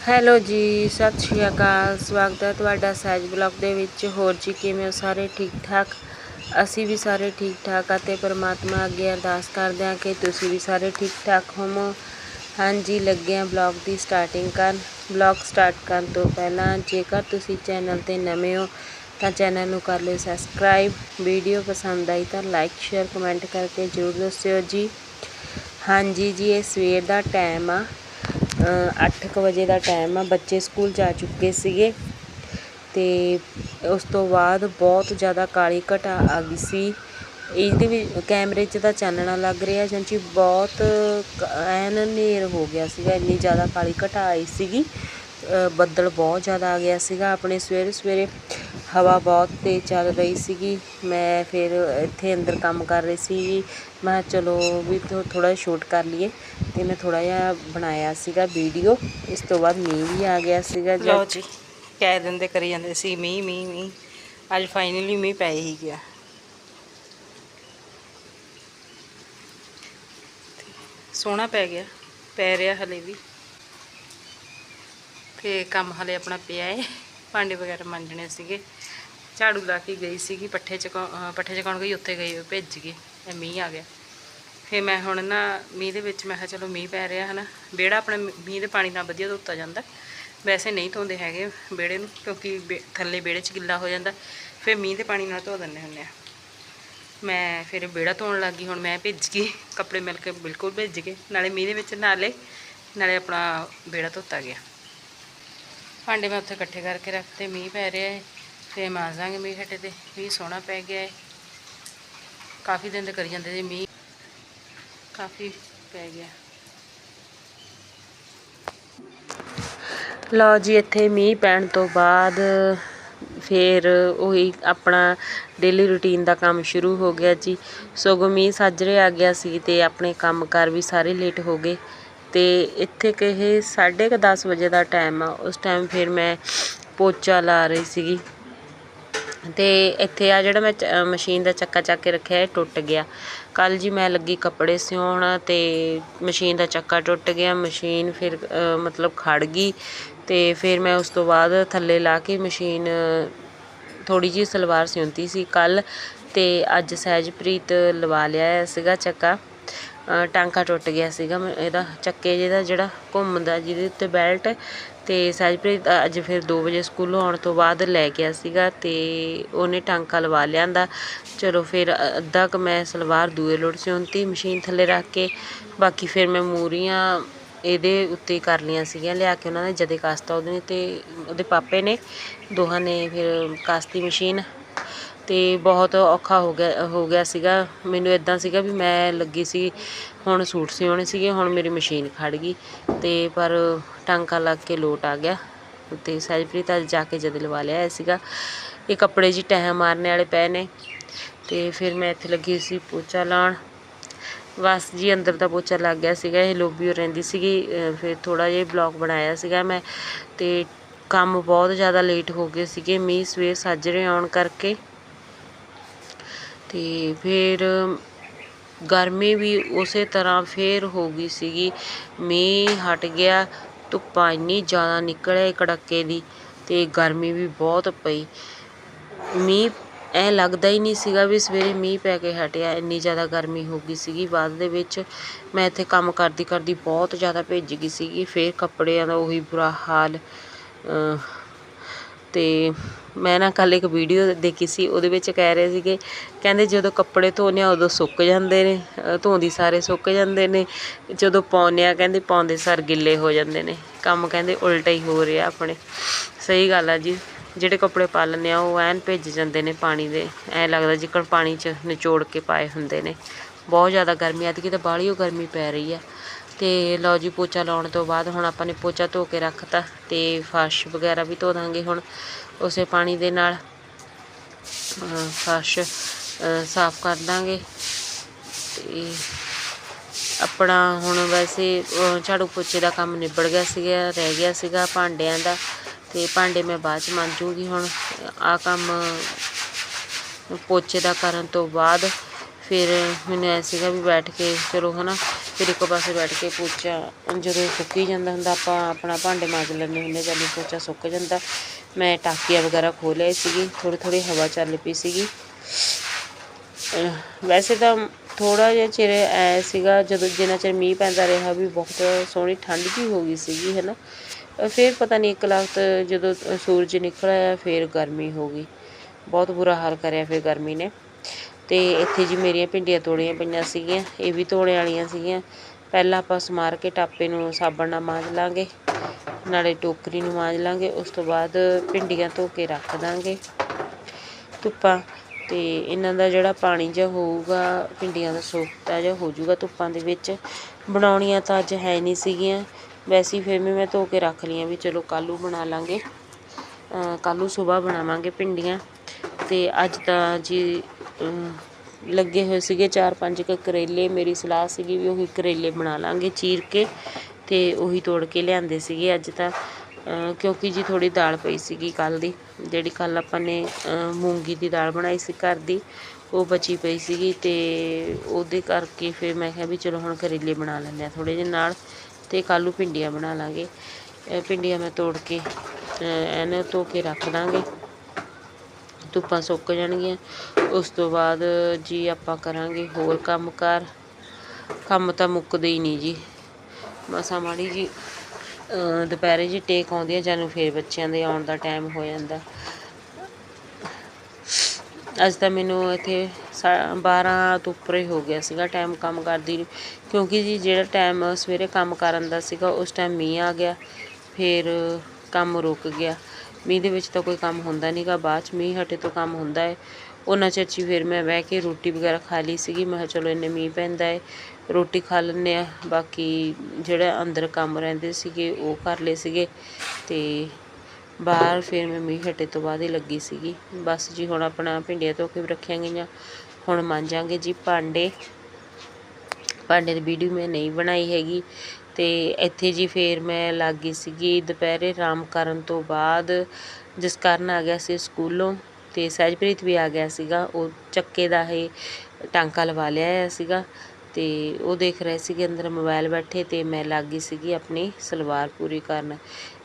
Hello ਜੀ, ਸਤਿ ਸ਼੍ਰੀ ਅਕਾਲ। ਸਵਾਗਤ ਹੈ ਤੁਹਾਡਾ ਸਹਿਜ ਬਲੌਗ ਦੇ ਵਿੱਚ। ਹੋਰ ਜੀ, ਕਿਵੇਂ ਹੋ? ਸਾਰੇ ਠੀਕ ਠਾਕ? ਅਸੀਂ ਵੀ ਸਾਰੇ ਠੀਕ ਠਾਕ ਅਤੇ ਪਰਮਾਤਮਾ ਅੱਗੇ ਅਰਦਾਸ ਕਰਦੇ ਹਾਂ ਕਿ ਤੁਸੀਂ ਵੀ ਸਾਰੇ ਠੀਕ ਠਾਕ ਹੋਵੋ। ਹਾਂਜੀ, ਲੱਗੇ ਹਾਂ ਬਲੌਗ ਦੀ ਸਟਾਰਟਿੰਗ ਕਰਨ। ਬਲੌਗ ਸਟਾਰਟ ਕਰਨ ਤੋਂ ਪਹਿਲਾਂ ਜੇਕਰ ਤੁਸੀਂ ਚੈਨਲ ਤੇ ਨਵੇਂ ਹੋ, ਤਾਂ ਚੈਨਲ ਨੂੰ ਕਰ ਲਿਓ ਸਬਸਕ੍ਰਾਈਬ। ਵੀਡੀਓ ਪਸੰਦ ਆਈ ਤਾਂ ਲਾਈਕ, ਸ਼ੇਅਰ, ਕਮੈਂਟ ਕਰਕੇ ਜ਼ਰੂਰ ਦੱਸਿਓ ਜੀ। ਹਾਂਜੀ ਜੀ, ਇਹ ਸਵੇਰ ਦਾ ਟਾਈਮ ਆ। 8:00 ਵਜੇ ਦਾ ਟਾਈਮ ਆ, ਬੱਚੇ ਸਕੂਲ ਜਾ ਚੁੱਕੇ ਸੀਗੇ ਅਤੇ ਉਸ ਤੋਂ ਬਾਅਦ ਬਹੁਤ ਜ਼ਿਆਦਾ ਕਾਲੀ ਘਟਾ ਆ ਗਈ ਸੀ। ਇਹਦੇ ਵੀ ਕੈਮਰੇ 'ਚ ਤਾਂ ਚਾਨਣਾ ਲੱਗ ਰਿਹਾ ਕਿਉਂਕਿ ਬਹੁਤ ਐਨ ਹਨੇਰ ਹੋ ਗਿਆ ਸੀਗਾ, ਇੰਨੀ ਜ਼ਿਆਦਾ ਕਾਲੀ ਘਟਾ ਆਈ ਸੀਗੀ। ਬੱਦਲ ਬਹੁਤ ਜ਼ਿਆਦਾ ਆ ਗਿਆ ਸੀਗਾ। ਆਪਣੇ ਸਵੇਰੇ ਸਵੇਰੇ ਹਵਾ ਬਹੁਤ ਤੇਜ਼ ਚੱਲ ਰਹੀ ਸੀਗੀ। ਮੈਂ ਫਿਰ ਇੱਥੇ ਅੰਦਰ ਕੰਮ ਕਰ ਰਹੀ ਸੀ। ਮੈਂ ਕਿਹਾ ਚਲੋ ਵੀ ਥੋੜਾ ਸ਼ੂਟ ਕਰ ਲਈਏ। ਅਤੇ ਮੈਂ ਥੋੜ੍ਹਾ ਜਿਹਾ ਬਣਾਇਆ ਸੀਗਾ ਵੀਡੀਓ ਇਸ ਤੋਂ ਬਾਅਦ ਮੀਂਹ ਵੀ ਆ ਗਿਆ ਸੀਗਾ ਲਓ ਜਦ ਜੀ, ਕਹਿ ਦਿੰਦੇ ਕਰੀ ਜਾਂਦੇ ਸੀ ਮੀਂਹ ਮੀਂਹ ਮੀਂਹ। ਅੱਜ ਫਾਈਨਲੀ ਮੀਂਹ ਪੈ ਹੀ ਗਿਆ। ਸੋਹਣਾ ਪੈ ਗਿਆ, ਪੈ ਰਿਹਾ ਹਲੇ ਵੀ। ਤੇ ਕੰਮ ਹਲੇ ਆਪਣਾ ਪਿਆ ਹੈ ਭਾਂਡੇ ਵਗੈਰਾ ਮਾਂਜਣੇ ਸੀਗੇ। ਝਾੜੂ ਲਾ ਕੇ ਗਈ ਸੀਗੀ, ਪੱਠੇ ਚਕਾ ਪੱਠੇ ਚਕਾਉਣ ਗਈ, ਉੱਥੇ ਗਈ ਹੋਈ ਭਿੱਜ ਗਏ ਇਹ ਮੀਂਹ ਆ ਗਿਆ। ਫਿਰ ਮੈਂ ਹੁਣ ਨਾ ਮੀਂਹ ਦੇ ਵਿੱਚ ਮੈਂ ਕਿਹਾ ਚਲੋ ਮੀਂਹ ਪੈ ਰਿਹਾ ਹਨਾ। ਵਿਹੜਾ ਆਪਣੇ ਮੀਂਹ ਦੇ ਪਾਣੀ ਨਾਲ ਵਧੀਆ ਧੋਤਾ ਜਾਂਦਾ। ਵੈਸੇ ਨਹੀਂ ਧੋਂਦੇ ਹੈਗੇ ਵਿਹੜੇ ਨੂੰ, ਕਿਉਂਕਿ ਵਿ- ਥੱਲੇ ਵਿਹੜੇ 'ਚ ਗਿੱਲਾ ਹੋ ਜਾਂਦਾ। ਫਿਰ ਮੀਂਹ ਦੇ ਪਾਣੀ ਨਾਲ ਧੋ ਦਿੰਦੇ ਹੁੰਦੇ ਆ। ਮੈਂ ਫਿਰ ਵਿਹੜਾ ਧੋਣ ਲੱਗ ਗਈ ਹੁਣ ਮੈਂ ਭਿੱਜ ਗਈ, ਕੱਪੜੇ ਮਿਲ ਕੇ ਬਿਲਕੁਲ ਭਿੱਜ ਗਏ। ਨਾਲੇ ਮੀਂਹ ਦੇ ਵਿੱਚ ਨਾਲੇ ਨਾਲੇ ਆਪਣਾ ਵਿਹੜਾ ਧੋਤਾ ਗਿਆ। ਭਾਂਡੇ ਮੈਂ ਉੱਥੇ ਇਕੱਠੇ ਕਰਕੇ ਰੱਖਤੇ ਮੀਂਹ ਪੈ ਰਿਹਾ ਹੈ ਫਿਰ ਮਾਂਜਾਂਗੇ ਮੀਂਹ ਹਟੇ ਤੇ। ਮੀਂਹ ਸੋਹਣਾ ਪੈ ਗਿਆ ਹੈ। ਕਾਫੀ ਦਿਨ ਤੇ ਕਰੀ ਜਾਂਦੇ ਸੀ ਮੀਂਹ। ਕਾਫੀ ਪੈ ਗਿਆ। ਲਓ ਜੀ, ਇੱਥੇ ਮੀਂਹ ਪੈਣ ਤੋਂ ਬਾਅਦ ਫਿਰ ਉਹੀ ਆਪਣਾ ਡੇਲੀ ਰੁਟੀਨ ਦਾ ਕੰਮ ਸ਼ੁਰੂ ਹੋ ਗਿਆ ਜੀ। ਸਗੋਂ ਮੀਂਹ ਸਾਜਰੇ ਆ ਗਿਆ ਸੀ ਤੇ ਆਪਣੇ ਕੰਮਕਾਰ ਵੀ ਸਾਰੇ ਲੇਟ ਹੋ ਗਏ। ਅਤੇ ਇੱਥੇ ਕਿ ਇਹ 10:30 ਵਜੇ ਦਾ ਟਾਈਮ ਆ। ਉਸ ਟਾਈਮ ਫਿਰ ਮੈਂ ਪੋਚਾ ਲਾ ਰਹੀ ਸੀਗੀ। ਅਤੇ ਇੱਥੇ ਆ ਜਿਹੜਾ ਮੈਂ ਚ- ਮਸ਼ੀਨ ਦਾ ਚੱਕਾ ਚੱਕ ਕੇ ਰੱਖਿਆ, ਇਹ ਟੁੱਟ ਗਿਆ। ਕੱਲ ਜੀ ਮੈਂ ਲੱਗੀ ਕੱਪੜੇ ਸਿਉਣ ਅਤੇ ਮਸ਼ੀਨ ਦਾ ਚੱਕਾ ਟੁੱਟ ਗਿਆ। ਮਸ਼ੀਨ ਫਿਰ ਮਤਲਬ ਖੜ ਗਈ ਅਤੇ ਫਿਰ ਮੈਂ ਉਸ ਤੋਂ ਬਾਅਦ ਥੱਲੇ ਲਾ ਕੇ ਮਸ਼ੀਨ ਥੋੜੀ ਜੀ ਸਲਵਾਰ ਸਿਉਂਤੀ ਸੀ ਕੱਲ ਤੇ ਅੱਜ ਸਹਿਜਪ੍ਰੀਤ ਲਵਾ ਲਿਆ ਸੀਗਾ ਚੱਕਾ। ਟਾਂਕਾ ਟੁੱਟ ਗਿਆ ਸੀਗਾ, ਮ- ਇਹਦਾ ਚੱਕੇ ਜਿਹਦਾ ਜਿਹੜਾ ਘੁੰਮਦਾ, ਜਿਹਦੇ ਉੱਤੇ ਬੈਲਟ ਅਤੇ ਸਹਿਜਪ੍ਰੀਤ ਅੱਜ ਫਿਰ ਦੋ ਵਜੇ ਸਕੂਲੋਂ ਆਉਣ ਤੋਂ ਬਾਅਦ ਲੈ ਗਿਆ ਸੀਗਾ ਅਤੇ ਉਹਨੇ ਟਾਂਕਾ ਲਵਾ ਲਿਆਂਦਾ। ਚਲੋ ਫਿਰ ਅੱਧਾ ਕੁ ਮੈਂ ਸਲਵਾਰ ਦੂਏ ਲੋਟ ਸਿਉਂਤੀ, ਮਸ਼ੀਨ ਥੱਲੇ ਰੱਖ ਕੇ। ਬਾਕੀ ਫਿਰ ਮੈਂ ਮੂਰੀਆਂ ਇਹਦੇ ਉੱਤੇ ਕਰ ਲਈਆਂ ਸੀਗੀਆਂ, ਲਿਆ ਕੇ ਉਹਨਾਂ ਨੇ ਜਦੇ ਕਾਸ਼ਤਾ ਉਹਦੇ ਨੇ ਅਤੇ ਉਹਦੇ ਪਾਪੇ ਨੇ, ਦੋਹਾਂ ਨੇ ਫਿਰ ਕਾਸ਼ਤੀ ਮਸ਼ੀਨ ਅਤੇ ਬਹੁਤ ਔਖਾ ਹੋ ਗਿਆ ਹੋ ਗਿਆ ਸੀਗਾ। ਮੈਨੂੰ ਇੱਦਾਂ ਸੀਗਾ ਵੀ ਮੈਂ ਲੱਗੀ ਸੀ, ਹੁਣ ਸੂਟ ਸਿਉਣੇ ਸੀਗੇ, ਹੁਣ ਮੇਰੀ ਮਸ਼ੀਨ ਖੜ੍ਹ ਗਈ। ਅਤੇ ਪਰ ਟਾਂਕਾ ਲੱਗ ਕੇ ਲੋਟ ਆ ਗਿਆ। ਅਤੇ ਸਹਿਜਪ੍ਰੀਤ ਅੱਜ ਜਾ ਕੇ ਜਦ ਲਵਾ ਲਿਆ ਸੀਗਾ। ਇਹ ਕੱਪੜੇ ਜੀ ਟਹਿ ਮਾਰਨੇ ਵਾਲੇ ਪਏ ਨੇ। ਤੇ ਫਿਰ ਮੈਂ ਇੱਥੇ ਲੱਗੀ ਸੀ ਪੋਚਾ ਲਾਉਣ। ਬਸ ਜੀ ਅੰਦਰ ਦਾ ਪੋਚਾ ਲੱਗ ਗਿਆ ਸੀਗਾ, ਇਹ ਲੋਬੀ ਹੋ ਰਹਿੰਦੀ ਸੀਗੀ। ਫਿਰ ਥੋੜਾ ਜਿਹਾ ਬਲੌਗ ਬਣਾਇਆ ਸੀਗਾ ਮੈਂ। ਤੇ ਕੰਮ ਬਹੁਤ ਜ਼ਿਆਦਾ ਲੇਟ ਹੋ ਗਏ ਸੀਗੇ। ਮੀਂਹ ਸਵੇਰ ਸਾਜਰੇ ਆਉਣ ਕਰਕੇ ਅਤੇ ਫਿਰ ਗਰਮੀ ਵੀ ਉਸੇ ਤਰ੍ਹਾਂ ਫਿਰ ਹੋ ਗਈ ਸੀਗੀ। ਮੀਂਹ ਹਟ ਗਿਆ, ਧੁੱਪਾਂ ਇੰਨੀ ਜ਼ਿਆਦਾ ਨਿਕਲੇ ਕੜਾਕੇ ਦੀ ਅਤੇ ਗਰਮੀ ਵੀ ਬਹੁਤ ਪਈ। ਮੀਂਹ ਐਂ ਲੱਗਦਾ ਹੀ ਨਹੀਂ ਸੀਗਾ ਵੀ ਸਵੇਰੇ ਮੀਂਹ ਪੈ ਕੇ ਹਟਿਆ, ਇੰਨੀ ਜ਼ਿਆਦਾ ਗਰਮੀ ਹੋ ਗਈ ਸੀਗੀ। ਬਾਅਦ ਦੇ ਵਿੱਚ ਮੈਂ ਇੱਥੇ ਕੰਮ ਕਰਦੀ ਕਰਦੀ ਬਹੁਤ ਜ਼ਿਆਦਾ ਭਿੱਜ ਗਈ ਸੀਗੀ। ਫਿਰ ਕੱਪੜਿਆਂ ਦਾ ਉਹੀ ਬੁਰਾ ਹਾਲ ਅਹ ਮੈਂ ਨਾ ਕੱਲ੍ਹ ਇੱਕ ਵੀਡੀਓ ਦੇਖੀ ਸੀ, ਉਹਦੇ ਵਿੱਚ ਕਹਿ ਰਹੇ ਸੀਗੇ, ਕਹਿੰਦੇ ਜਦੋਂ ਕੱਪੜੇ ਧੋਨੇ ਆ ਉਦੋਂ ਸੁੱਕ ਜਾਂਦੇ ਨੇ, ਅਹ ਧੋਂਦੀ ਸਾਰੇ ਸੁੱਕ ਜਾਂਦੇ ਨੇ, ਜਦੋਂ ਪਾਉਂਦੇ ਆ ਕਹਿੰਦੇ ਪਾਉਂਦੇ ਸਾਰ ਗਿੱਲੇ ਹੋ ਜਾਂਦੇ ਨੇ, ਕੰਮ ਕਹਿੰਦੇ ਉਲਟਾ ਹੀ ਹੋ ਰਿਹਾ ਆਪਣੇ। ਸਹੀ ਗੱਲ ਆ ਜੀ, ਜਿਹੜੇ ਕੱਪੜੇ ਪਾ ਲੈਂਦੇ ਆ ਉਹ ਐਨ ਭਿੱਜ ਜਾਂਦੇ ਨੇ ਪਾਣੀ ਦੇ, ਐ ਲੱਗਦਾ ਜਿੱਕਣ ਪਾਣੀ 'ਚ ਨਿਚੋੜ ਕੇ ਪਾਏ ਹੁੰਦੇ ਨੇ। ਬਹੁਤ ਜ਼ਿਆਦਾ ਗਰਮੀ, ਐਤਕੀ ਤਾਂ ਬਾਹਲੀ ਓ ਗਰਮੀ ਪੈ ਰਹੀ ਆ। ਤੇ ਲਓ ਜੀ ਪੋਚਾ ਲਾਉਣ ਤੋਂ ਬਾਅਦ ਹੁਣ ਆਪਾਂ ਨੇ ਪੋਚਾ ਧੋ ਕੇ ਰੱਖਤਾ ਤੇ ਫਰਸ਼ ਵਗੈਰਾ ਵੀ ਧੋ ਦਾਂਗੇ ਹੁਣ ਉਸੇ ਪਾਣੀ ਦੇ ਨਾਲ। ਫਰਸ਼ ਸਾਫ਼ ਕਰ ਦਾਂਗੇ ਤੇ ਆਪਣਾ ਹੁਣ ਵੈਸੇ ਝਾੜੂ ਪੋਚੇ ਦਾ ਕੰਮ ਨਿਬੜ ਗਿਆ ਸੀਗਾ, ਰਹਿ ਗਿਆ ਸੀਗਾ ਭਾਂਡਿਆਂ ਦਾ ਤੇ ਭਾਂਡੇ ਮੈਂ ਬਾਅਦ ਚ ਮਾਂਜੂਗੀ ਹੁਣ। ਆ ਕੰਮ ਪੋਚੇ ਦਾ ਕਰਨ ਤੋਂ ਬਾਅਦ ਫਿਰ ਮੈਨੂੰ ਐ ਸੀਗਾ ਵੀ ਬੈਠ ਕੇ ਚਲੋ ਹਨਾ ਫਿਰ ਇੱਕ ਪਾਸੇ ਬੈਠ ਕੇ ਪੋਚਾ ਜਦੋਂ ਸੁੱਕੀ ਜਾਂਦਾ ਹੁੰਦਾ, ਆਪਾਂ ਆਪਣਾ ਭਾਂਡੇ ਮਾਂਜ ਲੈਂਦੇ ਹੁੰਦੇ ਜਦੋਂ ਪੋਚਾ ਸੁੱਕ ਜਾਂਦਾ। ਮੈਂ ਟਾਕੀਆਂ ਵਗੈਰਾ ਖੋਲ੍ਹ ਸੀਗੀ ਥੋੜ੍ਹੀ ਥੋੜ੍ਹੀ ਹਵਾ ਚੱਲ ਪਈ ਸੀਗੀ। ਵੈਸੇ ਤਾਂ ਥੋੜਾ ਜਿਹਾ ਚਿਰ ਐ ਸੀਗਾ, ਜਦੋਂ ਜਿੰਨਾ ਚਿਰ ਮੀਂਹ ਪੈਂਦਾ ਰਿਹਾ ਵੀ ਬਹੁਤ ਸੋਹਣੀ ਠੰਡ ਜੀ ਹੋ ਗਈ ਸੀਗੀ ਹੈ ਨਾ ਫਿਰ ਪਤਾ ਨਹੀਂ ਇੱਕ ਲੱਖ ਜਦੋਂ ਸੂਰਜ ਨਿਕਲ ਆਇਆ ਫਿਰ ਗਰਮੀ ਹੋ ਗਈ। ਬਹੁਤ ਬੁਰਾ ਹਾਲ ਕਰਿਆ ਫਿਰ ਗਰਮੀ ਨੇ। ਤੇ ਇੱਥੇ ਜੀ ਮੇਰੀਆਂ ਭਿੰਡੀਆਂ ਤੋੜੀਆਂ ਪਈਆਂ ਸੀਗੀਆਂ, ਇਹ ਵੀ ਤੋੜੇ ਵਾਲੀਆਂ ਸੀਗੀਆਂ। ਪਹਿਲਾਂ ਆਪਾਂ ਸਮਾਰ ਕੇ ਟਾਪੇ ਨੂੰ ਸਾਬਣ ਨਾਲ ਮਾਂਜ ਲਾਂਗੇ, ਨਾਲੇ ਟੋਕਰੀ ਨੂੰ ਮਾਂਜ ਲਾਂਗੇ, ਉਸ ਤੋਂ ਬਾਅਦ ਭਿੰਡੀਆਂ ਧੋ ਕੇ ਰੱਖ ਦਾਂਗੇ ਧੁੱਪਾਂ। ਤੇ ਇਹਨਾਂ ਦਾ ਜਿਹੜਾ ਪਾਣੀ ਜਿਹਾ ਹੋਊਗਾ, ਭਿੰਡੀਆਂ ਦਾ ਸੋਖਤਾ ਜਿਹਾ ਹੋ ਜਾਊਗਾ ਧੁੱਪਾਂ ਦੇ ਵਿੱਚ। ਬਣਾਉਣੀਆਂ ਤਾਂ ਅੱਜ ਹੈ ਨਹੀਂ ਸੀਗੀਆਂ, ਵੈਸੇ ਹੀ ਫਿਰ ਵੀ ਮੈਂ ਧੋ ਕੇ ਰੱਖ ਲਈਆਂ ਵੀ ਚਲੋ ਕੱਲ੍ਹ ਬਣਾ ਲਾਂਗੇ। ਕੱਲ੍ਹ ਨੂੰ ਸਵੇਰ ਬਣਾਵਾਂਗੇ ਭਿੰਡੀਆਂ। ਤੇ ਅੱਜ ਤਾਂ ਜੀ ਲੱਗੇ ਹੋਏ ਸੀਗੇ ਚਾਰ ਪੰਜ ਕੁ ਕਰੇਲੇ, ਮੇਰੀ ਸਲਾਹ ਸੀਗੀ ਵੀ ਉਹੀ ਕਰੇਲੇ ਬਣਾ ਲਾਂਗੇ ਚੀਰ ਕੇ ਤੇ ਉਹੀ ਤੋੜ ਕੇ ਲਿਆਂਦੇ ਸੀਗੇ ਅੱਜ ਤਾਂ। ਕਿਉਂਕਿ ਜੀ ਥੋੜੀ ਦਾਲ ਪਈ ਸੀਗੀ ਕੱਲ ਦੀ, ਜਿਹੜੀ ਕੱਲ ਆਪਾਂ ਨੇ ਮੂੰਗੀ ਦੀ ਦਾਲ ਬਣਾਈ ਸੀ ਘਰ ਦੀ, ਉਹ ਬਚੀ ਪਈ ਸੀਗੀ ਤੇ ਉਹਦੇ ਕਰਕੇ ਫਿਰ ਮੈਂ ਕਿਹਾ ਵੀ ਚਲੋ ਹੁਣ ਕਰੇਲੇ ਬਣਾ ਲੈਂਦੇ ਆ ਥੋੜੇ ਜਿਹੇ ਨਾਲ ਤੇ ਕੱਲ੍ਹ ਨੂੰ ਭਿੰਡੀਆਂ ਬਣਾ ਲਾਂਗੇ। ਭਿੰਡੀਆਂ ਮੈਂ ਤੋੜ ਕੇ ਐਨ ਧੋ ਕੇ ਰੱਖ ਦਾਂਗੇ। ਧੁੱਪਾਂ ਸੁੱਕ ਜਾਣਗੀਆਂ। ਉਸ ਤੋਂ ਬਾਅਦ ਜੀ ਆਪਾਂ ਕਰਾਂਗੇ ਹੋਰ ਕੰਮਕਾਰ। ਕੰਮ ਤਾਂ ਮੁੱਕਦੇ ਹੀ ਨਹੀਂ ਜੀ। ਮਸਾ ਮਾੜੀ ਜੀ ਦੁਪਹਿਰੇ ਜੀ ਟੇਕ ਆਉਂਦੀ ਆ, ਜਾਨੂੰ ਫੇਰ ਬੱਚਿਆਂ ਦੇ ਆਉਣ ਦਾ ਟਾਈਮ ਹੋ ਜਾਂਦਾ। ਅੱਜ ਤਾਂ ਮੈਨੂੰ ਇੱਥੇ 12 ਤੋਂ ਉੱਪਰ ਹੀ ਹੋ ਗਿਆ ਸੀਗਾ ਟਾਈਮ ਕੰਮ ਕਰਦੀ ਨੂੰ। ਕਿਉਂਕਿ ਜੀ ਜਿਹੜਾ ਟਾਈਮ ਸਵੇਰੇ ਕੰਮ ਕਰਨ ਦਾ ਸੀਗਾ, ਉਸ ਟਾਈਮ ਮੀਂਹ ਆ ਗਿਆ, ਫਿਰ ਕੰਮ ਰੁਕ ਗਿਆ। ਮੀਂਹ ਦੇ ਵਿੱਚ ਤਾਂ ਕੋਈ ਕੰਮ ਹੁੰਦਾ ਨਹੀਂਗਾ ਬਾਅਦ ਚ ਮੀਂਹ ਹਟੇ ਤੋਂ ਕੰਮ ਹੁੰਦਾ ਹੈ ਉਹਨਾਂ ਚਿਰ 'ਚ ਫਿਰ ਮੈਂ ਬਹਿ ਕੇ ਰੋਟੀ ਵਗੈਰਾ ਖਾ ਲਈ ਸੀਗੀ। ਮੈਂ ਕਿਹਾ ਚਲੋ ਇੰਨੇ ਮੀਂਹ ਪੈਂਦਾ ਹੈ ਰੋਟੀ ਖਾ ਲੈਂਦੇ ਹਾਂ ਬਾਕੀ ਜਿਹੜਾ ਅੰਦਰ ਕੰਮ ਰਹਿੰਦੇ ਸੀਗੇ ਉਹ ਕਰ ਲਏ ਸੀਗੇ ਤੇ ਬਾਹਰ ਫਿਰ ਮੈਂ ਮੀਂਹ ਹਟੇ ਤੋਂ ਬਾਅਦ ਹੀ ਲੱਗੀ ਸੀਗੀ। ਬਸ ਜੀ ਹੁਣ ਆਪਣਾ ਭਿੰਡੀਆਂ ਧੋ ਕੇ ਵੀ ਰੱਖੀਆਂ ਗਈਆਂ। ਹੁਣ ਮਾਂਜਾਂਗੇ ਜੀ ਭਾਂਡੇ। ਭਾਂਡੇ ਦੀ ਵੀਡੀਓ ਮੈਂ ਨਹੀਂ ਬਣਾਈ ਹੈਗੀ। ਅਤੇ ਇੱਥੇ ਜੀ ਫਿਰ ਮੈਂ ਲੱਗ ਗਈ ਸੀਗੀ ਦੁਪਹਿਰੇ ਆਰਾਮ ਕਰਨ ਤੋਂ ਬਾਅਦ, ਜਿਸ ਕਾਰਨ ਆ ਗਿਆ ਸੀ ਸਕੂਲੋਂ ਅਤੇ ਸਹਿਜਪ੍ਰੀਤ ਵੀ ਆ ਗਿਆ ਸੀਗਾ। ਉਹ ਚੱਕੇ ਦਾ ਇਹ ਟਾਂਕਾ ਲਵਾ ਲਿਆ ਹੋਇਆ ਸੀਗਾ ਅਤੇ ਉਹ ਦੇਖ ਰਹੇ ਸੀਗੇ ਅੰਦਰ ਮੋਬਾਈਲ ਬੈਠੇ ਅਤੇ ਮੈਂ ਲੱਗ ਗਈ ਸੀਗੀ ਆਪਣੀ ਸਲਵਾਰ ਪੂਰੀ ਕਰਨ।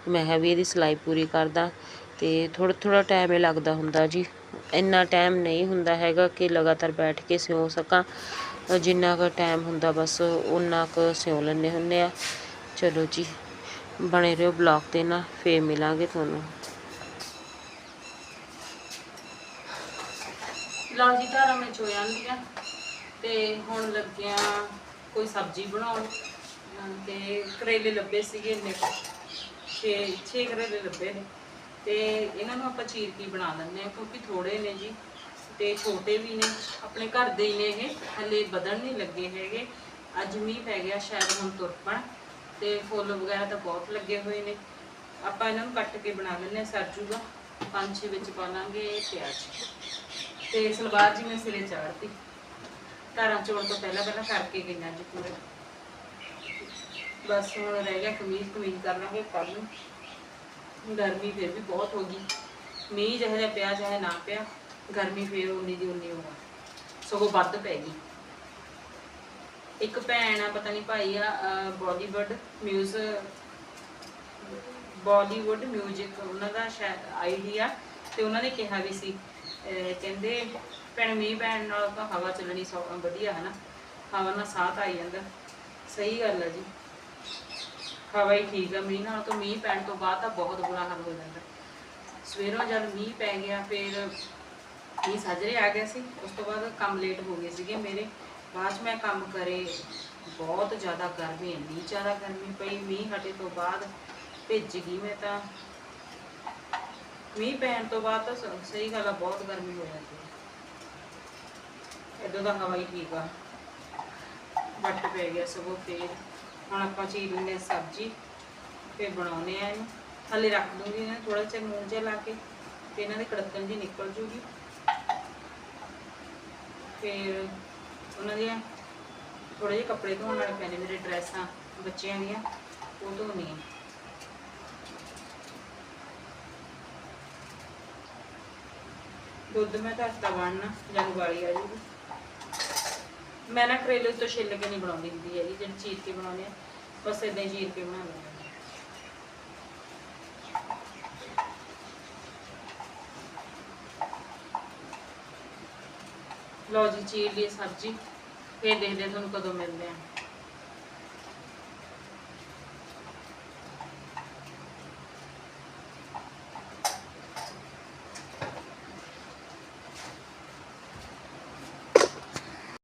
ਮੈਂ ਕਿਹਾ ਵੀ ਇਹਦੀ ਸਿਲਾਈ ਪੂਰੀ ਕਰਦਾ ਅਤੇ ਥੋੜ੍ਹਾ ਥੋੜ੍ਹਾ ਟਾਈਮ ਇਹ ਲੱਗਦਾ ਹੁੰਦਾ ਜੀ। ਇੰਨਾ ਟਾਈਮ ਨਹੀਂ ਹੁੰਦਾ ਹੈਗਾ ਕਿ ਲਗਾਤਾਰ ਬੈਠ ਕੇ ਸਿਉਂ ਸਕਾਂ। ਜਿੰਨਾ ਕੁ ਟਾਈਮ ਹੁੰਦਾ ਬਸ ਉਨਾ ਕੁ ਸਿਉਂ ਲੈਂਦੇ ਹੁੰਦੇ ਆ। ਚਲੋ ਜੀ, ਬਣੇ ਰਹੋ ਬਲੌਗ ਤੇ ਨਾ, ਫੇਰ ਮਿਲਾਂਗੇ ਤੁਹਾਨੂੰ। ਲਓ ਜੀ, ਧਾਰਾਂ ਵਿੱਚ ਹੋ ਜਾਂਦੀਆਂ ਤੇ ਹੁਣ ਲੱਗਿਆ ਕੋਈ ਸਬਜ਼ੀ ਬਣਾਉਣ। ਤੇ ਕਰੇਲੇ ਲੱਭੇ ਸੀਗੇ ਇੰਨੇ ਛੇ ਛੇ ਕਰੇਲੇ ਲੱਭੇ ਨੇ। ਤੇ ਇਹਨਾਂ ਨੂੰ ਆਪਾਂ ਚੀਰ ਕੇ ਬਣਾ ਲੈਂਦੇ ਆ ਕਿਉਂਕਿ ਥੋੜੇ ਨੇ ਜੀ। ਤੇ ਛੋਟੇ ਵੀ ਨੇ, ਆਪਣੇ ਘਰ ਦੇ ਹੀ ਨੇ ਇਹ, ਹਲੇ ਵਧਣ ਨਹੀਂ ਲੱਗੇ ਹੈਗੇ। ਅੱਜ ਮੀਂਹ ਪੈ ਗਿਆ ਸ਼ਾਇਦ ਹੁਣ ਤੁਰ ਪਣ, ਤੇ ਫੁੱਲ ਵਗੈਰਾ ਤਾਂ ਬਹੁਤ ਲੱਗੇ ਹੋਏ ਨੇ। ਆਪਾਂ ਇਹਨਾਂ ਨੂੰ ਕੱਟ ਕੇ ਬਣਾ ਲੈਂਦੇ ਆ ਸਰਜੂਗਾ ਪੰਜ ਛੇ ਵਿੱਚ ਪਾ ਲਾਂਗੇ ਪਿਆਜ਼। ਤੇ ਸਲਵਾਰ ਜੀ ਮੈਂ ਸਿਰੇ ਚਾੜਤੀ ਧਾਰਾਂ ਚੋਣ ਤੋਂ ਪਹਿਲਾਂ ਪਹਿਲਾਂ ਕਰਕੇ ਗਈਆਂ ਅੱਜ ਪੂਰੇ। ਬਸ ਹੁਣ ਰਹਿ ਗਿਆ ਕਮੀਜ਼ ਕਮੀਜ਼ ਕਰ ਲਾਂਗੇ ਕੱਲ ਨੂੰ। ਗਰਮੀ ਫਿਰ ਵੀ ਬਹੁਤ ਹੋ ਗਈ। ਮੀਂਹ ਜਿਹੋ ਪਿਆ, ਚਾਹੇ ਨਾ ਪਿਆ। ਗਰਮੀ ਫਿਰ ਉਨੀ ਦੀ ਉਨੀ ਹੋਣਾ ਸਗੋਂ ਵੱਧ ਪੈ ਗਈ। ਇੱਕ ਭੈਣ ਆ, ਪਤਾ ਨਹੀਂ ਭਾਈ ਆ ਬਾਲੀਵੁੱਡ ਮਿਊਜ਼, ਬਾਲੀਵੁੱਡ 뮤직 ਉਹਨਾਂ ਦਾ ਸ਼ਾਇਦ ਆਈਡੀਆ ਤੇ ਉਹਨਾਂ ਨੇ ਕਿਹਾ ਵੀ ਸੀ ਕਹਿੰਦੇ ਭੈਣ ਮੀਂਹ ਪੈਣ ਨਾਲ ਤਾਂ ਹਵਾ ਚੱਲਣੀ ਸੌ, ਵਧੀਆ ਹੈ ਨਾ ਹਵਾ ਨਾਲ ਸਾਥ ਆਈ ਜਾਂਦਾ। ਸਹੀ ਗੱਲ ਹੈ ਜੀ। ਹਵਾ ਹੀ ਠੀਕ ਆ, ਮੀਂਹ ਨਾਲ ਤਾਂ ਮੀਂਹ ਪੈਣ ਤੋਂ ਬਾਅਦ ਤਾਂ ਬਹੁਤ ਬੁਰਾ ਹਾਲ ਹੋ ਜਾਂਦਾ। ਸਵੇਰੋਂ ਜਦ ਮੀਂਹ ਪੈ ਗਿਆ, ਫਿਰ ਮੀਂਹ ਸਾਜਰੇ ਆ ਗਿਆ ਸੀ, ਉਸ ਤੋਂ ਬਾਅਦ ਕੰਮ ਲੇਟ ਹੋ ਗਏ ਸੀਗੇ ਮੇਰੇ। ਬਾਅਦ 'ਚ ਮੈਂ ਕੰਮ ਕਰੇ, ਬਹੁਤ ਜ਼ਿਆਦਾ ਗਰਮੀ ਇੰਨੀ ਜ਼ਿਆਦਾ ਗਰਮੀ ਪਈ, ਮੀਂਹ ਹਟੇ ਤੋਂ ਬਾਅਦ ਭਿੱਜ ਗਈ ਮੈਂ ਤਾਂ। ਮੀਂਹ ਪੈਣ ਤੋਂ ਬਾਅਦ ਤਾਂ ਸਹੀ ਗੱਲ ਆ, ਬਹੁਤ ਗਰਮੀ ਹੋ ਜਾਂਦੀ ਹੈ। ਇਦੋਂ ਦਾ ਹਵਾ ਹੀ ਠੀਕ ਆ। ਵੱਟ ਪੈ ਗਿਆ ਸਗੋਂ ਫੇਰ। ਹੁਣ ਆਪਾਂ ਚੀਰ ਲੈਂਦੇ ਹਾਂ ਸਬਜ਼ੀ, ਫੇਰ ਬਣਾਉਨੇ ਆ ਇਹਨੂੰ। ਥੱਲੇ ਰੱਖ ਦੂੰਗੀ ਇਹਨਾਂ ਥੋੜਾ ਜਿਹਾ ਨੂਨ ਜਿਹਾ ਲਾ ਕੇ, ਤੇ ਇਹਨਾਂ ਦੀ ਕੜਕਣ ਜੀ ਨਿਕਲ ਜੂਗੀ। ਫਿਰ ਉਹਨਾਂ ਦੀਆਂ ਥੋੜੇ ਜਿਹੇ ਕੱਪੜੇ ਧੋਣ ਵਾਲੇ ਪੈਣੇ ਮੇਰੇ ਡਰੈਸਾਂ ਬੱਚਿਆਂ ਦੀਆਂ, ਉਹ ਧੋਣੀ ਆ ਦੁੱਧ ਮੈਂ ਧਰਤਾ ਬਣਨਾ ਜਾਂ ਉਬਾਲੀ ਆ ਜੂਗੀ ਮੈਂ ਨਾ ਕਰੇਲੇ ਤੋਂ ਛਿੱਲ ਕੇ ਨਹੀਂ ਬਣਾਉਂਦੀ ਹੁੰਦੀ ਹੈਗੀ, ਜਿਹੜੀ ਚੀਰ ਕੇ ਬਣਾਉਂਦੇ ਆ, ਬਸ ਇਦਾਂ ਹੀ ਚੀਰ ਕੇ ਬਣਾ ਲੈਂਦੇ ਲਓ ਜੀ ਚੀਰ ਲਈ ਸਬਜ਼ੀ ਫੇਰ ਦੇਖਦੇ ਤੁਹਾਨੂੰ ਕਦੋਂ ਮਿਲਦੇ ਆ